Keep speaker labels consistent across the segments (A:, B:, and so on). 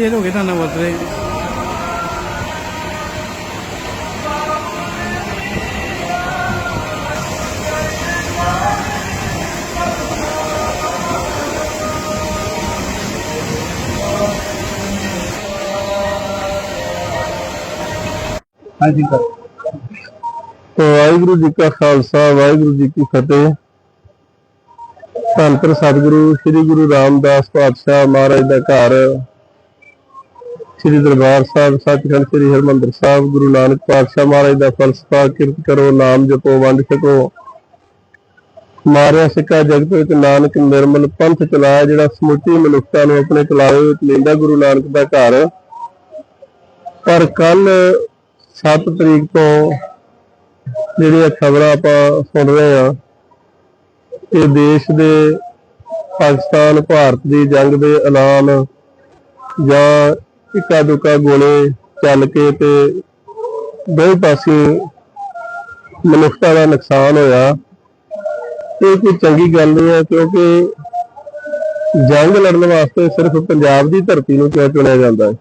A: ਇਹ ਹੋ ਗਏ ਤਾਂ ਵਰਤ ਰਹੇ ਹਾਂਜੀ ਸਰ।
B: ਵਾਹਿਗੁਰੂ ਜੀ ਕਾ ਖਾਲਸਾ, ਵਾਹਿਗੁਰੂ ਜੀ ਕੀ ਫਤਿਹ। ਧੰਨ ਸਤਿਗੁਰੂ, ਸ੍ਰੀ ਗੁਰੂ ਰਾਮਦਾਸ ਪਾਤਸ਼ਾਹ ਮਹਾਰਾਜ ਦਾ ਘਰ ਸ੍ਰੀ ਦਰਬਾਰ ਸਾਹਿਬ, ਸੱਚਖੰਡ ਸ੍ਰੀ ਹਰਮੰਦਰ ਸਾਹਿਬ, ਗੁਰੂ ਨਾਨਕ ਪਾਤਸ਼ਾਹ ਮਹਾਰਾਜ ਦਾ ਫਲਸਫਾ ਕਿਰਤ ਕਰੋ, ਨਾਮ ਜਪੋ, ਵੰਡ ਛਕੋ। ਮਾਰਿਆ ਸਿੱਕਾ ਜਗਤ ਵਿੱਚ ਨਾਨਕ ਨਿਰਮਲ ਪੰਥ ਚਲਾਇਆ, ਜਿਹੜਾ ਸਮੁੱਚੀ ਮਨੁੱਖਤਾ ਨੂੰ ਆਪਣੇ ਚਲਾਵੇ ਵਿੱਚ ਲੈਂਦਾ ਗੁਰੂ ਨਾਨਕ ਦਾ ਘਰ। ਪਰ ਕੱਲ 7 ਤਰੀਕ ਤੋਂ ਜਿਹੜੀਆਂ ਖਬਰਾਂ ਆਪਾਂ ਸੁਣ ਰਹੇ ਆ ਇਹ ਦੇਸ਼ ਦੇ ਪਾਕਿਸਤਾਨ, ਭਾਰਤ ਦੀ ਜੰਗ ਦੇ ਐਲਾਨ ਜਾਂ ਇੱਕਾ ਦੁੱਕਾ ਗੋਲੇ ਚੱਲ ਕੇ ਤੇ ਦੋਵੇਂ ਪਾਸੇ ਮਨੁੱਖਤਾ ਦਾ ਨੁਕਸਾਨ ਹੋਇਆ। ਇਹ ਕੋਈ ਚੰਗੀ ਗੱਲ ਨਹੀਂ ਹੈ ਕਿਉਂਕਿ ਜੰਗ ਲੜਨ ਵਾਸਤੇ ਸਿਰਫ ਪੰਜਾਬ ਦੀ ਧਰਤੀ ਨੂੰ ਕਿਉਂ ਚੁਣਿਆ ਜਾਂਦਾ ਹੈ?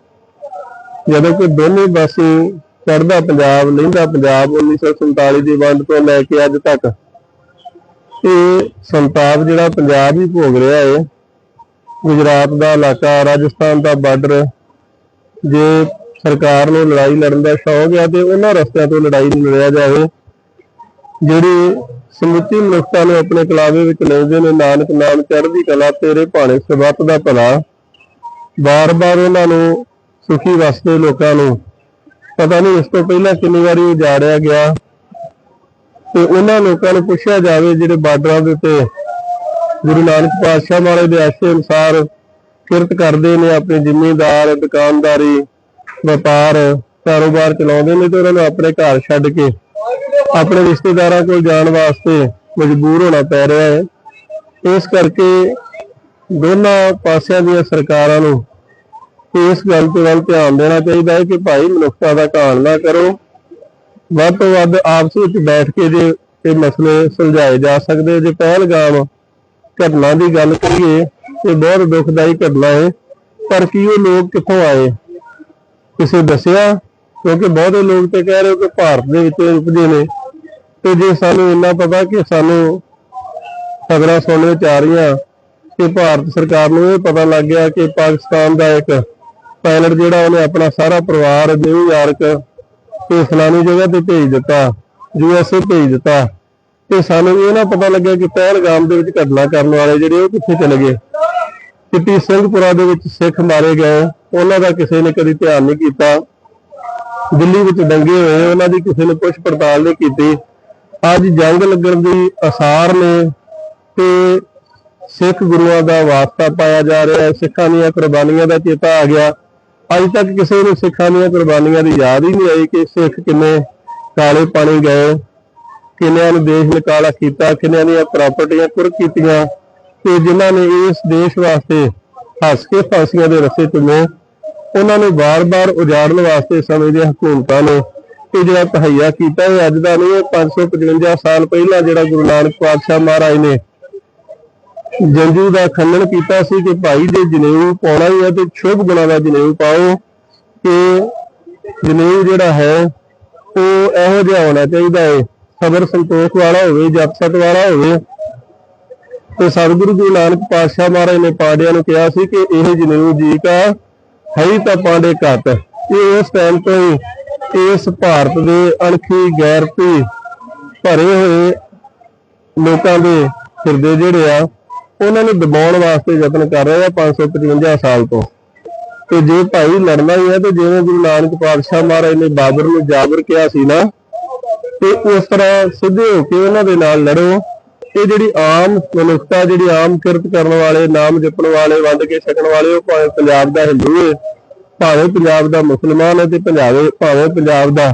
B: ਜਦੋਂ ਕਿ ਦੋਨੇ ਪਾਸੇ ਚੜਦਾ ਪੰਜਾਬ, ਲਹਿੰਦਾ ਪੰਜਾਬ 1947 ਦੀ ਵੰਡ ਤੋਂ ਲੈ ਕੇ ਅੱਜ ਤੱਕ ਇਹ ਸੰਤਾਪ ਜਿਹੜਾ ਪੰਜਾਬ ਹੀ ਭੋਗ ਰਿਹਾ ਹੈ, ਗੁਜਰਾਤ ਦਾ ਇਲਾਕਾ, ਰਾਜਸਥਾਨ ਦਾ ਬਾਰਡਰ ਜੇ ਸਰਕਾਰ ਨੂੰ ਲੜਾਈ ਲੜਨ ਦਾ ਸ਼ੌਕ ਹੈ ਤੇ ਉਹਨਾਂ ਰਸਤਿਆਂ ਤੋਂ ਲੜਾਈ ਲੜਿਆ ਜਾਵੇ ਜਿਹੜੀ ਸਮੁੱਚੀ ਮਨੁੱਖਤਾ ਨੂੰ ਆਪਣੇ ਕਲਾਵੇ ਵਿੱਚ ਲੈਂਦੇ ਨੇ, ਨਾਨਕ ਨਾਮ ਚੜ੍ਹਦੀ ਕਲਾ, ਤੇਰੇ ਭਾਣੇ ਸਬੱਤ ਦਾ ਭਲਾ। ਬਾਰ-ਬਾਰ ਉਹਨਾਂ ਨੂੰ ਸੁਖੀ ਵਸਦੇ ਲੋਕਾਂ ਨੂੰ ਪਤਾ ਨਹੀਂ ਇਸ ਤੋਂ ਪਹਿਲਾਂ ਕਿੰਨੀ ਵਾਰੀ ਉਜਾੜਿਆ ਗਿਆ ਤੇ ਉਹਨਾਂ ਲੋਕਾਂ ਨੂੰ ਪੁੱਛਿਆ ਜਾਵੇ ਜਿਹੜੇ ਬਾਰਡਰਾਂ ਦੇ ਉੱਤੇ ਗੁਰੂ ਨਾਨਕ ਪਾਤਸ਼ਾਹ ਵਾਲੇ ਦੇ ਆਸ਼ੇ ਅਨੁਸਾਰ ਕਿਰਤ ਕਰਦੇ ਨੇ ਆਪਣੇ ਜ਼ਿਮੀਂਦਾਰ, ਦੁਕਾਨਦਾਰੀ, ਵਪਾਰ, ਕਾਰੋਬਾਰ ਚਲਾਉਂਦੇ ਨੇ ਤੇ ਉਹਨਾਂ ਨੂੰ ਆਪਣੇ ਘਰ ਛੱਡ ਕੇ ਆਪਣੇ ਰਿਸ਼ਤੇਦਾਰਾਂ ਕੋਲ ਜਾਣ ਵਾਸਤੇ ਮਜਬੂਰ ਹੋਣਾ ਪੈ ਰਿਹਾ ਹੈ। ਇਸ ਕਰਕੇ ਦੋਨਾਂ ਪਾਸਿਆਂ ਦੀਆਂ ਸਰਕਾਰਾਂ ਨੂੰ ਇਸ ਗੱਲ ਤੇ ਵੱਲ ਧਿਆਨ ਦੇਣਾ ਚਾਹੀਦਾ ਹੈ ਕਿ ਭਾਈ ਮਨੁੱਖਤਾ ਦਾ ਘਾਣ ਨਾ ਕਰੋ। ਵੱਧ ਤੋਂ ਵੱਧ ਆਪਸ ਵਿੱਚ ਬੈਠ ਕੇ ਜੇ ਇਹ ਮਸਲੇ ਸੁਲਝਾਏ ਜਾ ਸਕਦੇ ਜੇ ਪਹਿਲਗਾਮ ਘਟਨਾ ਦੀ ਗੱਲ ਕਰੀਏ ਇਹ ਬਹੁਤ ਦੁਖਦਾਈ ਘਟਨਾ ਹੈ। ਪਰ ਕੀ ਉਹ ਲੋਕ ਕਿੱਥੋਂ ਆਏ? ਕਿਸੇ ਦੱਸਿਆ? ਕਿਉਂਕਿ ਬਹੁਤੇ ਲੋਕ ਤੇ ਕਹਿ ਰਹੇ ਕਿ ਭਾਰਤ ਦੇ ਵਿੱਚ ਉਪਜੇ ਨੇ। ਤੇ ਜੇ ਸਾਨੂੰ ਇੰਨਾ ਪਤਾ ਕਿ ਸਾਨੂੰ ਖਬਰਾਂ ਸੁਣਨ ਵਿੱਚ ਆ ਰਹੀਆਂ ਕਿ ਭਾਰਤ ਸਰਕਾਰ ਨੂੰ ਇਹ ਪਤਾ ਲੱਗ ਗਿਆ ਕਿ ਪਾਕਿਸਤਾਨ ਦਾ ਇੱਕ ਪਾਇਲਟ ਜਿਹੜਾ ਉਹਨੇ ਆਪਣਾ ਸਾਰਾ ਪਰਿਵਾਰ ਨਿਊਯਾਰਕ ਤੇ ਫਲਾਣੀ ਜਗ੍ਹਾ ਤੇ ਭੇਜ ਦਿੱਤਾ ਯੂਐਸਏ ਭੇਜ ਦਿੱਤਾ। ਤੇ ਸਾਨੂੰ ਇਹ ਨਾ ਪਤਾ ਲੱਗਿਆ ਕਿ ਪਹਿਲਗਾਮ ਦੇ ਵਿੱਚ ਘਟਨਾ ਕਰਨ ਵਾਲੇ ਜਿਹੜੇ ਉਹ ਕਿੱਥੇ ਚਲੇ ਗਏ। ਕਿਤੇ ਸਿੰਘਪੁਰਾ ਦੇ ਵਿੱਚ ਸਿੱਖ ਮਾਰੇ ਗਏ ਉਹਨਾਂ ਦਾ ਕਿਸੇ ਨੇ ਕਦੀ ਧਿਆਨ ਨਹੀਂ ਕੀਤਾ। ਦਿੱਲੀ ਵਿੱਚ ਦੰਗੇ ਹੋਏ ਉਹਨਾਂ ਦੀ ਕਿਸੇ ਨੇ ਪੁੱਛ ਪੜਤਾਲ ਨਹੀਂ ਕੀਤੀ। ਅੱਜ ਜੰਗ ਲੱਗਣ ਦੀ ਅਸਾਰ ਨੇ ਤੇ ਸਿੱਖ ਗੁਰੂਆਂ ਦਾ ਵਾਸਤਾ ਪਾਇਆ ਜਾ ਰਿਹਾ ਹੈ। ਸਿੱਖਾਂ ਦੀਆਂ ਕੁਰਬਾਨੀਆਂ ਦਾ ਚੇਤਾ ਆ ਗਿਆ। ਅੱਜ ਤੱਕ ਕਿਸੇ ਨੂੰ ਸਿੱਖਾਂ ਦੀਆਂ ਕੁਰਬਾਨੀਆਂ ਦੀ ਯਾਦ ਹੀ ਨਹੀਂ ਆਈ ਕਿ ਸਿੱਖ ਕਿੰਨੇ ਕਾਲੇ ਪਾਣੀ ਗਏ, ਕਿੰਨਿਆਂ ਨੂੰ ਦੇਸ਼ ਨਿਕਾਲਾ ਕੀਤਾ, ਕਿੰਨਿਆਂ ਦੀਆਂ ਪ੍ਰਾਪਰਟੀਆਂ ਕੁਰ ਕੀਤੀਆਂ। ਤੇ ਜਿਨ੍ਹਾਂ ਨੇ ਇਸ ਦੇਸ਼ ਵਾਸਤੇ ਹੱਸ ਕੇ ਫਾਂਸੀਆਂ ਦੇ ਰਸੇ ਚੁੰਮੇ ਉਹਨਾਂ ਨੂੰ ਬਾਰ-ਬਾਰ ਉਜਾੜਨ ਵਾਸਤੇ ਸਮੇਂ ਦੀਆਂ ਹਕੂਮਤਾਂ ਨੇ ਇਹ ਜਿਹੜਾ ਤਹਈਆ ਕੀਤਾ ਇਹ ਅੱਜ ਦਾ ਨਹੀਂ, ਇਹ 555 ਸਾਲ ਪਹਿਲਾਂ ਜਿਹੜਾ ਗੁਰੂ ਨਾਨਕ ਪਾਤਸ਼ਾਹ ਮਹਾਰਾਜ ਨੇ ਜੰਜੂ ਦਾ ਖੰਡਨ ਕੀਤਾ ਸੀ ਕਿ ਭਾਈ ਜੇ ਜਨੇਊ ਪਾਉਣਾ ਹੀ ਹੈ ਤੇ ਸ਼ੁਭ ਗੁਣਾਂ ਦਾ ਜਨੇਊ ਪਾਓ ਕਿ ਜਨੇਊ ਜਿਹੜਾ ਹੈ ਉਹ ਇਹੋ ਜਿਹਾ ਹੋਣਾ ਚਾਹੀਦਾ ਹੈ। ਸਬਰ ਸੰਤੋਖ ਵਾਲਾ ਹੋਵੇ ਜਪ ਵਾਲਾ ਹੋਵੇ ਤੇ ਸਤਿਗੁਰੂ ਜੀ ਨਾਨਕ ਪਾਤਸ਼ਾਹ ਮਹਾਰਾਜ ਨੇ ਪਾਂਡਿਆਂ ਨੂੰ ਕਿਹਾ ਸੀ ਕਿ ਇਹ ਜਨੇਊ ਜੀ ਕਾ ਹੈ ਤਾਂ ਪਾਂਡੇ ਘਟ ਇਹ ਉਸ ਟਾਈਮ ਤੋਂ ਹੀ ਇਸ ਭਾਰਤ ਦੇ ਅਣਖੀ ਗੈਰਤੀ ਭਰੇ ਹੋਏ ਲੋਕਾਂ ਦੇ ਹਿਰਦੇ ਜਿਹੜੇ ਆ, ਉਹਨਾਂ ਨੂੰ ਦਬਾਉਣ ਵਾਸਤੇ ਯਤਨ ਕਰ ਰਹੇ ਆ 555 ਸਾਲ ਤੋਂ। ਤੇ ਜੇ ਭਾਈ ਲੜਨਾ ਹੀ ਹੈ ਤੇ ਜਿਵੇਂ ਗੁਰੂ ਨਾਨਕ ਪਾਤਸ਼ਾਹ ਮਹਾਰਾਜ ਨੇ ਬਾਬਰ ਨੂੰ ਜਾਬਰ ਕਿਹਾ ਸੀ ਨਾ, ਤੇ ਉਸ ਤਰ੍ਹਾਂ ਸਿੱਧੇ ਹੋ ਕੇ ਉਹਨਾਂ ਦੇ ਨਾਲ ਲੜੋ। ਇਹ ਜਿਹੜੀ ਆਮ ਮਨੁੱਖਤਾ, ਜਿਹੜੀ ਆਮ ਕਿਰਤ ਕਰਨ ਵਾਲੇ, ਨਾਮ ਜਪਣ ਵਾਲੇ, ਵੰਡ ਕੇ ਛਕਣ ਵਾਲੇ, ਉਹ ਭਾਵੇਂ ਪੰਜਾਬ ਦਾ ਹਿੰਦੂ ਹੈ ਭਾਵੇਂ ਪੰਜਾਬ ਦਾ ਮੁਸਲਮਾਨ ਹੈ ਤੇ ਪੰਜਾਬੇ ਭਾਵੇਂ ਪੰਜਾਬ ਦਾ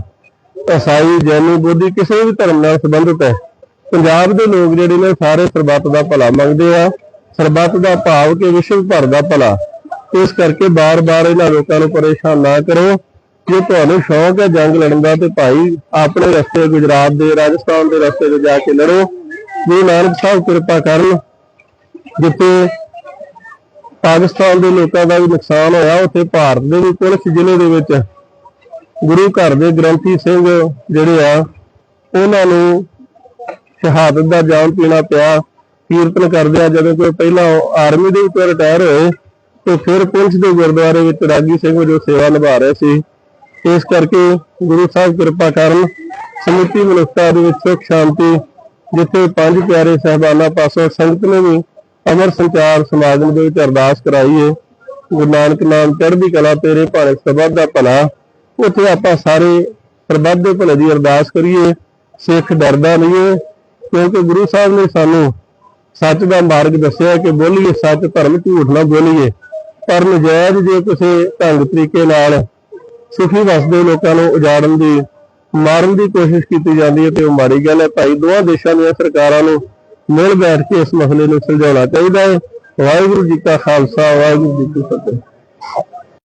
B: ਈਸਾਈ, ਜੈਨੀ, ਬੋਧੀ ਕਿਸੇ ਵੀ ਧਰਮ ਨਾਲ ਸੰਬੰਧਿਤ ਹੈ। ਪੰਜਾਬ ਦੇ ਲੋਕ ਜਿਹੜੇ ਨੇ, ਸਾਰੇ ਸਰਬੱਤ ਦਾ ਭਲਾ ਮੰਗਦੇ ਆ, ਸਰਬੱਤ ਦਾ ਭਾਵ ਕਿ ਵਿਸ਼ਵ ਭਰ ਦਾ ਭਲਾ। ਇਸ ਕਰਕੇ ਬਾਰ-ਬਾਰ ਇਹਨਾਂ ਲੋਕਾਂ ਨੂੰ ਪਰੇਸ਼ਾਨ ਨਾ ਕਰੋ। ਜੇ ਤੁਹਾਨੂੰ ਸ਼ੌਕ ਹੈ ਜੰਗ ਲੜਨ ਦਾ ਤੇ ਭਾਈ ਆਪਣੇ ਰਸਤੇ ਗੁਜਰਾਤ ਦੇ, ਰਾਜਸਥਾਨ ਦੇ ਰਸਤੇ ਤੇ ਜਾ ਕੇ ਲੜੋ। ਗੁਰੂ ਨਾਨਕ ਸਾਹਿਬ ਕਿਰਪਾ ਕਰਨ ਜਿੱਥੇ ਪਾਕਿਸਤਾਨ ਦੇ ਲੋਕਾਂ ਦਾ ਵੀ ਨੁਕਸਾਨ ਹੋਇਆ, ਉੱਥੇ ਭਾਰਤ ਦੇ ਵੀ ਪੁਲਿਸ ਜ਼ਿਲ੍ਹੇ ਦੇ ਵਿੱਚ ਗੁਰੂ ਘਰ ਦੇ ਗ੍ਰੰਥੀ ਸਿੰਘ ਜਿਹੜੇ ਆ, ਉਹਨਾਂ ਨੂੰ ਸ਼ਹਾਦਤ ਦਾ ਜਾਮ ਪੀਣਾ ਪਿਆ, ਕੀਰਤਨ ਕਰਦੇ ਆ, ਜਦੋਂ ਕੋਈ ਪਹਿਲਾਂ ਆਰਮੀ ਦੇ ਵਿੱਚੋਂ ਰਿਟਾਇਰ ਹੋਏ ਤੇ ਫਿਰ ਪੁਲਿਸ ਦੇ ਗੁਰਦੁਆਰੇ ਵਿੱਚ ਰਾਗੀ ਸਿੰਘ ਵਜੋਂ ਸੇਵਾ ਨਿਭਾ ਰਹੇ ਸੀ। ਇਸ ਕਰਕੇ ਗੁਰੂ ਸਾਹਿਬ ਕਿਰਪਾ ਕਰਨ ਸਮੁੱਚੀ ਮਨੁੱਖਤਾ ਦੇ ਵਿੱਚ ਸੁਖ ਸ਼ਾਂਤੀ ਜਿੱਥੇ ਪੰਜ ਪਿਆਰੇ ਸਹਿਬਾਨਾਂ ਪਾਸੋਂ ਸੰਗਤ ਨੇ ਵੀ ਅਮਰ ਸੰਚਾਰ ਸਮਾਗਮ ਦੇ ਵਿੱਚ ਅਰਦਾਸ ਕਰਾਈ ਹੈ ਗੁਰੂ ਨਾਨਕ ਨਾਮ ਚੜ੍ਹਦੀ ਕਲਾ ਤੇਰੇ ਭਾਣੇ ਸਬਦ ਦਾ ਭਲਾ। ਉੱਥੇ ਆਪਾਂ ਸਾਰੇ ਪ੍ਰਬੱਧ ਦੇ ਭਲੇ ਦੀ ਅਰਦਾਸ ਕਰੀਏ। ਸਿੱਖ ਡਰਦਾ ਨਹੀਂ ਹੈ ਕਿਉਂਕਿ ਗੁਰੂ ਸਾਹਿਬ ਨੇ ਸਾਨੂੰ ਸੱਚ ਦਾ ਮਾਰਗ ਦੱਸਿਆ ਕਿ ਬੋਲੀਏ ਸੱਚ, ਧਰਮ ਝੂਠ ਨਾ ਬੋਲੀਏ। ਪਰ ਨਜਾਇਜ਼ ਜੇ ਕਿਸੇ ਢੰਗ ਤਰੀਕੇ ਨਾਲ ਸੁਖੀ ਵਸਦੇ ਲੋਕਾਂ ਨੂੰ ਉਜਾੜਨ ਦੀ ਮਾਰਨ ਦੀ ਕੋਸ਼ਿਸ਼ ਕੀਤੀ ਜਾਂਦੀ ਹੈ ਤੇ ਉਹ ਮਾੜੀ ਗੱਲ ਹੈ ਭਾਈ, ਦੋਹਾਂ ਦੇਸ਼ਾਂ ਦੀਆਂ ਸਰਕਾਰਾਂ ਨੂੰ ਮਿਲ ਬੈਠ ਕੇ ਇਸ ਮਸਲੇ ਨੂੰ ਸੁਲਝਾਉਣਾ ਚਾਹੀਦਾ ਹੈ। ਵਾਹਿਗੁਰੂ ਜੀ ਕਾ ਖਾਲਸਾ, ਵਾਹਿਗੁਰੂ ਜੀ ਕੀ ਫਤਿਹ।